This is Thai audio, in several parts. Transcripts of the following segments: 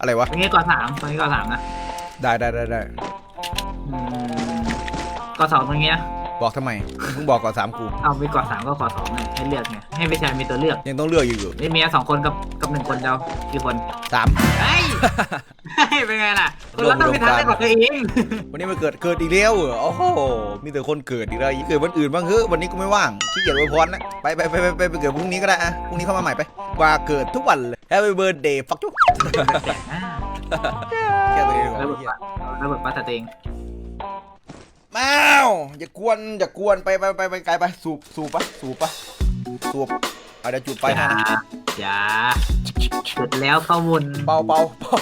อะไรวะ ตรงนี้ก่อสามตรงนี้ก่อสามนะได้ได้ได้ได้อืมก่อสองตรงนี้นะบอกทำไมมึงบอกก่อนสามกูเอาไปก่อสามก็ก่อสองไงให้เลือกไงให้พี่ชายมีตัวเลือกยังต้องเลือกอยู่อยู่นี่เมียสองคนกับกับหนึ่งคนเดียวกี่คนสาม เฮ้ย เฮ้ยเป็นไงล่ะคนเราต้องมีทางเลือกของตัวเองวันนี้มันเกิดเกิดอีกแล้วเหรอโอ้โหมีแต่คนเกิดอีกแล้วเกิดวันอื่นบ้างเฮ้ยวันนี้กูไม่ว่างขี้เกียจอวยพรนะไปไปไปไปไปไปเกิดพรุ่งนี้ก็ได้อะพรุ่งนี้เข้ามาใหม่ไป ว่าเกิดทุกวันเลย Happy birthday ฟักจุ๊บแค่ตัวเองแล้วเหรเบิอกเหี้ยแล้วเบิกป้าตาเตงแมวอย่ากวนอย่ากวนไปไปไปไปไกลไปสูบสูบปะสูบปะสูบเอาเดี๋ยวจุดไฟอย่าให้นะอย่าเสร็จแล้วเข้าวนเป่าเป่าเป่า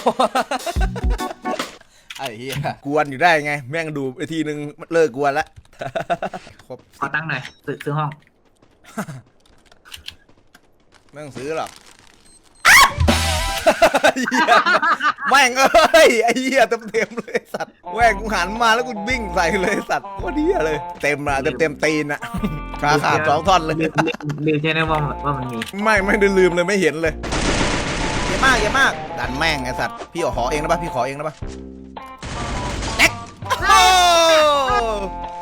ไอ้เหี้ยกวนอยู่ได้ไง แม่งดูไปทีนึงเลิกกวนละครบขอตั้งค์หน่อยซื้อซื้อห้อง ไม่ต้องซื้อหรอกเหี้ยแม่งเอ้ยไอ้เหี้ยเต็มเต็มๆเลยสัตว์แม่งกูหันมาแล้วกูวิ่งใส่เลยสัตว์โคตรเหี้ยเลย เต็มอะเต็มเต็มๆตีนอะขาขาดสองท่อนเลย ลืมลืมลืมใช่ไหมว่าว่ามันมีไม่ไม่ได้ลืมเลยไม่เห็นเลยเยอะมากเยอะมากดันแม่งไอ้สัตว์พี่ขอเองนะปะพี่ขอเองนะปะแอ๊กโอ้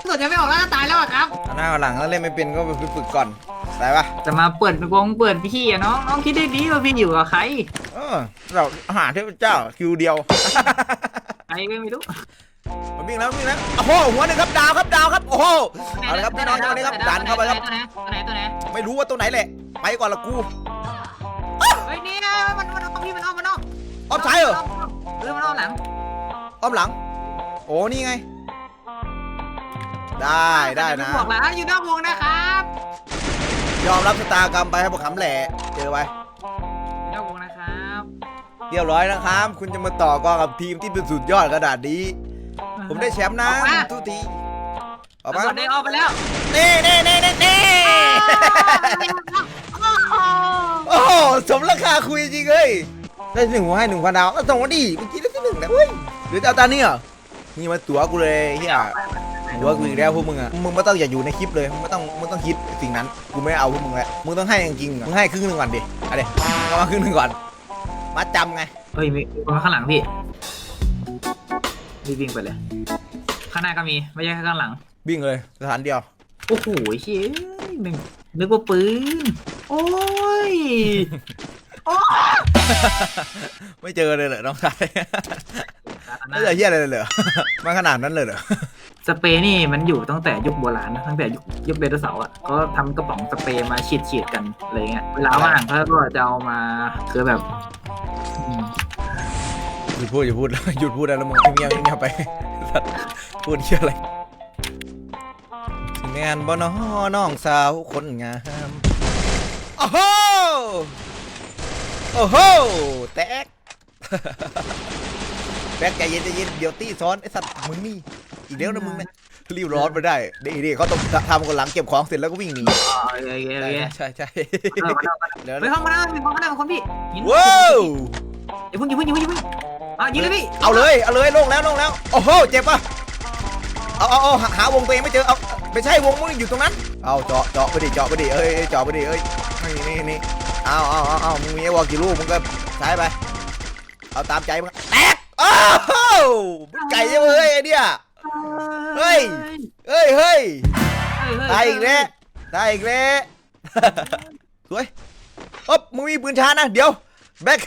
สุดจะไม่ออกแล้วตายแล้วครับเอาหน้าเอาหลังแล้วเล่นไม่เป็นก็ไปฝึกก่อน ได้ปะจะมาเปิดวงเปิดพี่อะน้องน้องคิดได้ดีว่าพี่อยู่กับใครเออเราอาหารเทพเจ้าคิวเดียว ใครก็ไม่รู้มันวิ่งแล้ววิ่งแล้วโอ้โหหัวหนึ่งครับดาวครับดาวครับโอ้โหเอาละครับพี่น้องจังหวะนี้ครับดันเข้าไปครับตัวไหนตัวไหนตัวไหนไม่รู้ว่าตัวไหนแหละไปก่อนละกูเฮ้ยนี่มันมันเอาพี่มันเอามันเอาอ้อมซ้ายเหรอเออมันเอาหลังอ้อมหลัง โอ้นี่ไง ได้ได้นะบอกแล้วอยู่นอกวงนะครับ ยอมรับชะตากรรมไปให้พวกขำแหล่เจอไปอยู่นอกวงนะครับเรียบร้อยนะครับ คุณจะมาต่อกรกับทีมที่เป็นสุดยอดขนาดนี้ผมได้แชมป์นะออกมาทุกทีออกตำมารวจได้ออกไปแล้วนี่นี่นี่นี่นี่โอ้โหสมราคาคุยจริงเลยได้หนึ่งหัวให้หนึ่งพันดาวแล้วส่งมาดิเมื่อกี้ได้ที่หนึ่งแล้วเว้ยหรือจะเอาตานี่เหรอนี่มาตั๋วกูเลยเฮีย ตั๋วกูอีกแล้วพวกมึงอะมึงไม่ต้องอย่าอยู่ในคลิปเลยมึงไม่ต้องมึงต้องคิดสิ่งนั้นกูไม่เอาพวกมึงแล้วมึงต้องให้จริงๆอะมึงให้ครึ่งหนึ่งก่อนดิเอาดิเอามาครึ่งหนึ่งก่อนมาจำไงเฮ้ยมีคนข้างหลังพี่รีบวิ่งไปเลย ข้างหน้าก็มีไม่ใช่แค่ข้างหลังวิ่งเลยสถานเดียวโอ้โหเชี่ยนึกนึกว่าปืนโอ้ยโอ้ไม่เจอเลยเหรอน้องชายไม่เจอเฮียอะไรเลยเหรอมาขนาดนั้นเลยเหรอ สเปรย์นี่มันอยู่ตั้งแต่ยุคโบราณนะตั้งแต่ยุคยุคเบต้าเสาร์อะเขาทำกระป๋องสเปรย์มาฉีดฉีดๆกันอะไรเงี้ยเวลาว่างเขาก็จะเอามาคือแบบอืมหยุดพูดหยุดพูด หยุดพูดแล้วมึงเงียบเงียบไปสัตว์พูดเฮียอะไรงานบ่น้อน้องสาวคนงามโอ้โหโอ้โหแตกแบกใจเย็นใจเย็นเดี๋ยวตี้ซ้อนไอสัตว์มึงนี่ อีกแล้วนะมึงเนี่ยรีบร้อนไปได้เดี๋ยวดิเขาต้องทำกันหลังเก็บของเสร็จแล้วก็วิ่งหนีอ๋อโอเคโอเคโอเคใช่ใช่เอามาเอามาเดี๋ยวไปห้องมาแล้วมีห้องมาแล้วคนพี่ยิงว้าวอย่าเพิ่งอย่าเพิ่งอย่าเพิ่งอย่าเพิ่งเอายิงเลยพี่เอาเลยเอาเลยลงแล้วลงแล้วโอ้โหเจ็บปะเอาเอาเอาหาหาวงตัวเองไม่เจอเอาไม่ใช่วงมึงอยู่ตรงนั้นเอาเจาะเจาะไปดิเจาะไปดิเอ้ยเอ้ยเจาะไปดิเอ้ยนี่นี่นี่เอาเอาเอาเอามึงมีไอ้วอลกี่ลูกมึงก็ใช้ไปเอาตามใจมึงแตกโอ้โหมันไก่ยังเฮ้ยไอ้เนี่ย เฮ้ย เฮ้ยเฮ้ยตายอีกแล้วตายอีกแล้วสวยอ๊บมึงมีปืนชาร์จนะ เดี๋ยว แบ็ค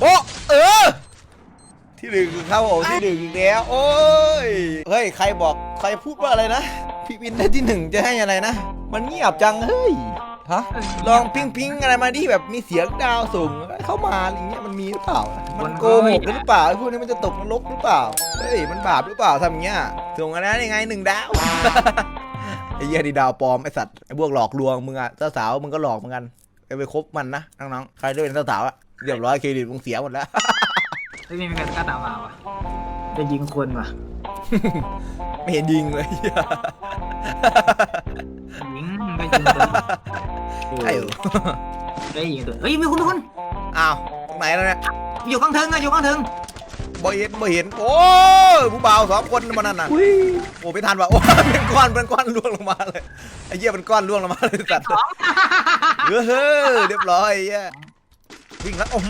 โอ้เออ ที่หนึ่งคือเข้าโอ้ที่หนึ่งอีกแล้วโอ้ย เฮ้ย ใครบอก ใครพูดว่าอะไรนะ พี่วินได้ที่หนึ่งจะให้อะไรนะ มันเงียบจัง เฮ้ย ฮะลองพิงพิงอะไรมาที่แบบมีเสียงดาวสูงเข้ามาอะไรเงี้ยมันมีหรือเปล่า มันโกหกหรือเปล่าไอ้พวกนี้มันจะตกนรกหรือเปล่าเฮ้ยมันบาปหรือเปล่าทำอย่างเงี้ยส่งกันนะยังไงหนึ่งดาวไอ้เหี้ยดีดาวปลอมไอ้สัตว์ไอ้พวกหลอกลวงมึงอะเจ้าสาวมึงก็หลอกเหมือนกันไปไปคบมันนะน้องๆใครได้เป็นเจ้าสาวอะเรียบร้อยเครดิตมึงเสียหมดแล้วไม่มีใครกล้าตามมาว่ะจะยิงคนว่ะไม่เห็นยิงเลยเหี้ยยิงก็ยิงตัว ไอ้เหรอได้ยิงตัวเฮ้ยมีคนมีคนอ้าวตรงไหนแล้วเนี่ยอยู่ข้างเทิงอะอยู่ข้างเทิงบ่เห็นบ่เห็น โอ้ยผู้บ่าวสองคนมันนั่นน่ะโอ้ไม่ทันว่ะโอ้ยเป็นก้อนเป็นก้อนล่วงลงมาเลยไอ้เหี้ยเป็นก้อนล่วงลงมาเลยสัตว์เออเฮ้อเรียบร้อยไอ้เหี้ยวิ่งแล้วโอ้โห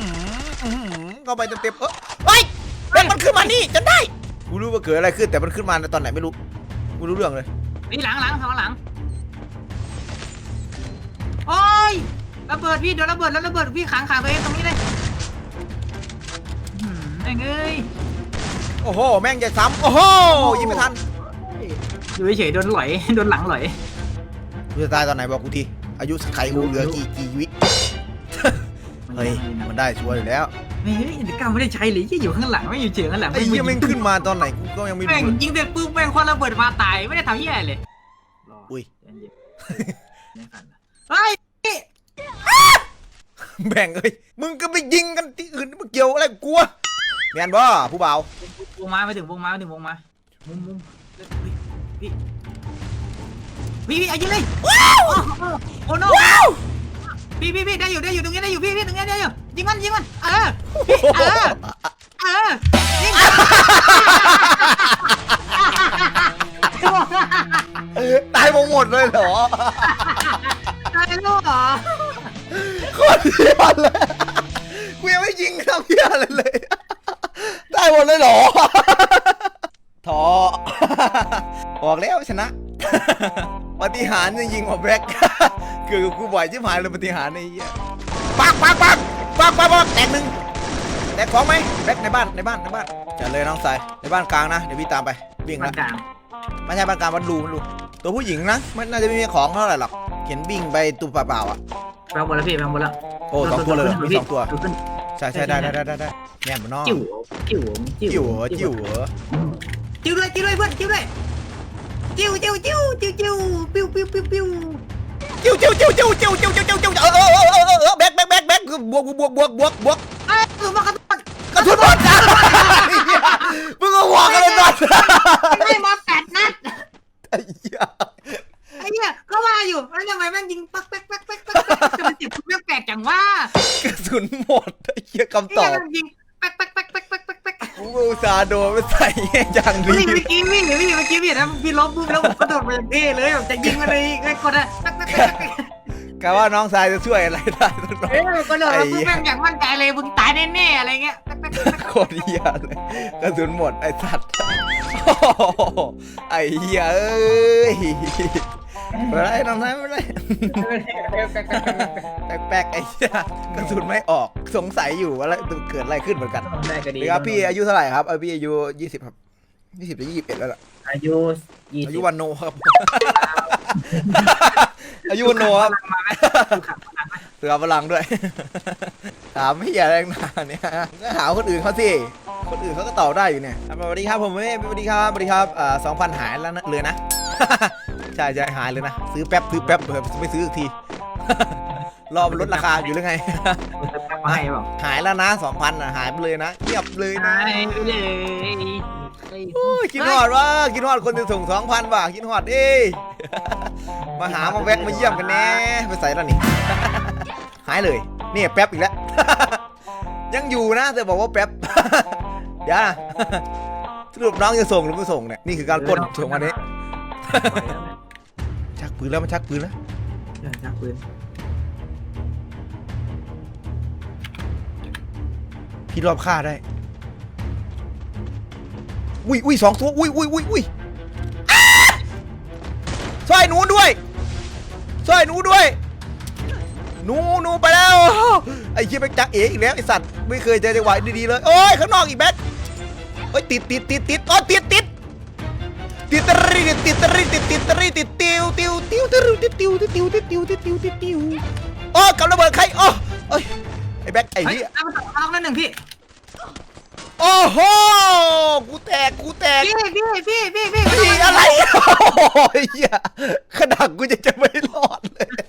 อื้อหือเข้าไปเต็มๆเออเฮ้ยแม่งมันขึ้นมานี่จนได้กูรู้ว่าเกิดอะไรขึ้นแต่มันขึ้นมาในตอนไหนไม่รู้กูรู้เรื่องเลยนี่หลังหลังทางหลัง ระเบิดพี่โดนระเบิดแล้วระเบิดพี่ขังขังตัวเองตรงนี้เลยอื้อหือไอ้เอ้ยโอ้โห แม่งจะซ้ำโอ้โหยิงไม่ทันอยู่เฉยๆโดนหลอยโดนหลังหลอยกูจะตายตอนไหนบอกกูทีอายุไขกูเหลือกี่กี่วิเฮ้ยมันได้ชัวร์อยู่แล้วเฮ้ยแต่ก้าวไม่ได้ใช้เลยยี่อยู่ข้างหลังไม่อยู่เฉียงข้างหลังไอ้เหี้ยแม่งขึ้นมาตอนไหนกูก็ยังไม่แม่งรู้ยิงเสร็จปุ๊บแม่งควันระเบิดมาตายไม่ได้ทำเหี้ยอะไรเลยอุ้ยใจเย็นไม่ทันนะเฮ้ย แบ่งเอ้ยมึงก็ไปยิงกันที่อื่นมึงเกี่ยวอะไรกับกูวะแมนบ่ผู้เบาววงมาไปถึงวงมาไปถึงวงมามุมมุมพี่พี่พี่เอายิงเลยว้าวโอ้โนพี่พี่พี่ได้อยู่ได้อยู่ตรงนี้ได้อยู่พี่พี่ตรงนี้ได้อยู่ยิงมันยิงมันเออพี่เออเออยิงตายหมดหมดเลยเหรอตายแล้วเหรอ โคตรเหี้ยเลยกูยังไม่ยิงทำเหี้ยอะไรเลย ได้หมดเลยเหรอท้อออกแล้วชนะ ปฏิหารย์จะยิงออกแบล็กเกิดกับกูบ่อยชิบหายเลยปฏิหารย์ไอ้เหี้ยปักปักปักปักปักปักแตกหนึ่งแตกของไหมแบล็กในบ้านในบ้านในบ้านจัดเลยน้องสายในบ้านกลางนะเดี๋ยวพี่ตามไปวิ่งมัละนกลางไม่ใช่บ้านกลางบ้านรูบ้านรูตัวผู้หญิงนะมันน่าจะไม่มีของเท่าไหร่หรอกเห็นวิ่งไปตัวเปล่าๆอะ แปลงบนแล้วพี่แปลงบนแล้วโอ้สองตัวเลยเหรอมีสองตัว ขึ้นใช่ใช่ได้ได้ได้ได้ได้แง่มมันนอกจิ้วจิ้วจิ๋วเหรอจิ๋วเหรอจิ้วด้วยจิ้วด้วยเพื่อนจิ้วด้วยจิ้วจิ้วจิ้วจิ้วจิ้วปิ้วปิ้วปิ้วปิ้วจิ๋วจิ๋วจิ๋วจิ๋วจิ๋วจิ๋วจิ๋วจิ๋วจิ๋วเออเออเออเออเออแบกแบกแบกแบกคือบวกบวกบวกบวกบวกเอ้ยถึงมากระตุ้นกระทุนหมดอะมึงก็หัวกันเลยหน่อย คำตไอ้อบเหี้ยมันยิงแป๊กแป๊กแป๊กแป๊กแป๊กแป๊กแป๊กกูก็อุตส่าห์โดนไปใส่อย่างดีพี่เมื่อกี้พี่พี่เมื่อกี้พี่นะพี่ล้มปุ๊บแล้วผมกระโดดไปอย่างเท่เลยแบบจะยิงมาเลยไอ้คนอะแป๊กแป๊กแป๊กแป๊กกะว่าน้องชายจะช่วยอะไรได้สักหน่อยเอ้ยกระโดดมาปุ๊บแม่งอย่างมั่นใจเลยมึงตายแน่ๆอะไรเงี้ยแป๊กแป๊กแป๊กแป๊กโคตรเหี้ยเลยกระสุนหมดไอ้สัตว์โอ้โหไอ้เหี้ยเอ้ย ไม่เป็นไรน้องนายไม่เป็นไรแป๊กๆไอ้เหี้ยกระสุนไม่ออกสงสัยอยู่ว่าอะไรเกิดอะไรขึ้นเหมือนกันได้ก็ดีเดี๋ยวครับพี่อายุเท่าไหร่ครับเออพี่อายุ20ครับ20หรือ21แล้วล่ะอายุยี่อาสิยุบวันโนครับอายุวันโนครับเสือพลังด้วยถามไม่อย่าแรงหนาเนี่ยก็หาคนอื่นเขาสิคนอื่นเขาก็ตอบได้อยู่เนี่ยอะสวัสดีครับผมเอ้ยสวัสดีครับสวัสดีครับอ่าสองพันหายแล้วนะเลยนะใช่ใช่หายเลยนะ ซื้อแป๊บซื้อแป๊บเผื่อไม่ซื้ออีกที รอมันลดราคาอยู่หรือไงมาให้เปล่าหายแล้วนะสองพันอะหายไปเลยนะเงียบเลยนะหายไปเลยโอ้ยคิดฮอดว่าคิดฮอดคนจะส่งสองพันว่ะคิดฮอดเอ้ย มาหามาแวะมาเยี่ยมกันแน่ไปใส่แล้วนี่ หายเลยนี่แป๊บอีกแล้ว ยังอยู่นะแต่บอกว่าแป๊บ เดี๋ยวนะสรุปน้องจะส่งหรือไม่ส่งเนี่ยนี่คือการปล้นส่งวันนี้ชัก ปืนแล้วมันชักปืนแล้วเดี๋ยวจับปืนพี่รอบฆ่าได้ อุ้ยอุ้ยสองตัว อุ้ยอุ้ยอุ้ยอุ้ยอ้าช่วยหนูด้วยช่วยหนูด้วย หนูหนูไปแล้ว ไอ้เหี้ยแบ็กจักเอ๋อีกแล้วไอ้สัตว์ ไม่เคยเจอจังหวะดีๆเลย โอ้ยข้างนอกอีกแบ็คโอ้ยติดติดติดติดโอ้ยติดติด ติดตรีติดติดตรีติดติดตรีติดติวติวติวติวติวติวติวติวติวติวติวติวติวโอ้ยกำระเบิดใครโอ้เอ้ยไอ้แบ็คไอ้เฮ้ยเหี้ยเอามาต่อล็อกนั่นหนึ่งพี่โอ้โหกูแตกกูแตกพี่พี่พี่พี่พี่ พี่อะไรโอ้ยเหี้ยขนาดกูจะจะไม่รอด